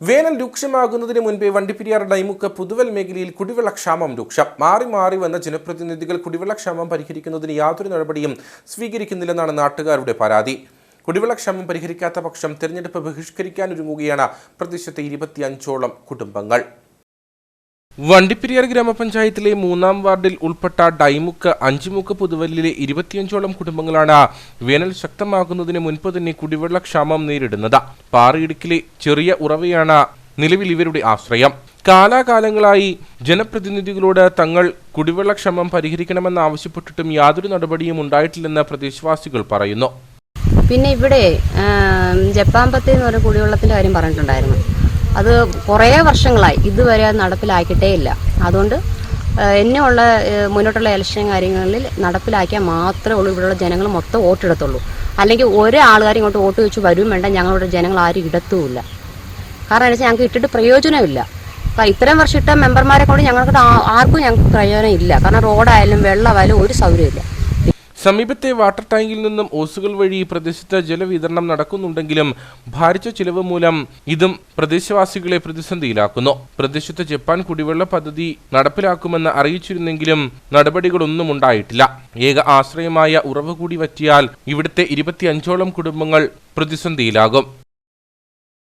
വേനൽ രൂക്ഷമാകുന്നതിന് മുൻപേ വണ്ടിപ്പെരിയാർ ഡൈമുക്ക് പുതുവൽ മേഖലയിൽ കുടിവെള്ളക്ഷാമം രൂക്ഷം. മാറി മാറി വന്ന ജനപ്രതിനിധികൾ കുടിവെള്ളക്ഷാമം പരിഹരിക്കുന്നതിന് യാതൊരു നടപടിയും സ്വീകരിക്കുന്നില്ലെന്നാണ് നാട്ടുകാരുടെ പരാതി. കുടിവെള്ളക്ഷാമം പരിഹരിക്കാത്ത പക്ഷം തെരഞ്ഞെടുപ്പ് ബഹിഷ്കരിക്കാനൊരുങ്ങുകയാണ് പ്രദേശത്തെ ഇരുപത്തിയഞ്ചോളം കുടുംബങ്ങൾ. വണ്ടിപ്പെരിയാർ ഗ്രാമപഞ്ചായത്തിലെ മൂന്നാം വാർഡിൽ ഉൾപ്പെട്ട ഡൈമുക്ക് അഞ്ചുമുക്ക് പുതുവല്ലിലെ ഇരുപത്തിയഞ്ചോളം കുടുംബങ്ങളാണ് വേനൽ ശക്തമാകുന്നതിന് മുൻപ് തന്നെ കുടിവെള്ള ക്ഷാമം നേരിടുന്നത്. പാറയിടുക്കിലെ ചെറിയ ഉറവയാണ് നിലവിൽ ഇവരുടെ ആശ്രയം. കാലാകാലങ്ങളായി ജനപ്രതിനിധികളോട് തങ്ങൾ കുടിവെള്ളക്ഷമം പരിഹരിക്കണമെന്ന് ആവശ്യപ്പെട്ടിട്ടും യാതൊരു നടപടിയും ഉണ്ടായിട്ടില്ലെന്ന് പ്രദേശവാസികൾ പറയുന്നു. പിന്നെ ഇവിടെ ജപ്പാമ്പത്തി എന്ന് പറഞ്ഞ കുടിവെള്ളത്തിന്റെ കാര്യം പറഞ്ഞിട്ടുണ്ടായിരുന്നു. അത് കുറേ വർഷങ്ങളായി. ഇതുവരെ അത് നടപ്പിലാക്കിയിട്ടേ ഇല്ല. അതുകൊണ്ട് എന്നെ ഏ, മുന്നോട്ടുള്ള ഇലക്ഷൻ കാര്യങ്ങളിൽ നടപ്പിലാക്കിയാൽ മാത്രമേ ഉള്ളൂ ഇവിടെയുള്ള ജനങ്ങൾ മൊത്തം വോട്ടെടുത്തുള്ളൂ. അല്ലെങ്കിൽ ഒരാൾക്കാരും ഇങ്ങോട്ട് വോട്ട് വെച്ച് വരും വേണ്ട ഞങ്ങളുടെ ജനങ്ങൾ ആരും ഇടത്തുമില്ല. കാരണം എന്താ ഞങ്ങൾക്ക് ഇട്ടിട്ട് പ്രയോജനമില്ല. അപ്പം ഇത്രയും വർഷം ഇട്ട മെമ്പർമാരെ കൊണ്ട് ഞങ്ങൾക്ക് ആർക്കും ഞങ്ങൾക്ക് പ്രയോജനം ഇല്ല. കാരണം റോഡായാലും വെള്ളമായാലും ഒരു സൗകര്യമില്ല സമീപത്തെ വാട്ടർ ടാങ്കിൽ നിന്നും ഓസുകൾ വഴി പ്രദേശത്ത് ജലവിതരണം നടക്കുന്നുണ്ടെങ്കിലും ഭാരിച്ച ചിലവ് മൂലം ഇതും പ്രദേശവാസികളെ പ്രതിസന്ധിയിലാക്കുന്നു. പ്രദേശത്ത് ജപ്പാൻ കുടിവെള്ള പദ്ധതി നടപ്പിലാക്കുമെന്ന് അറിയിച്ചിരുന്നെങ്കിലും നടപടികളൊന്നും ഉണ്ടായിട്ടില്ല. ഏക ആശ്രയമായ ഉറവ് കൂടി പറ്റിയാൽ ഇവിടുത്തെ ഇരുപത്തിയഞ്ചോളം കുടുംബങ്ങൾ പ്രതിസന്ധിയിലാകും.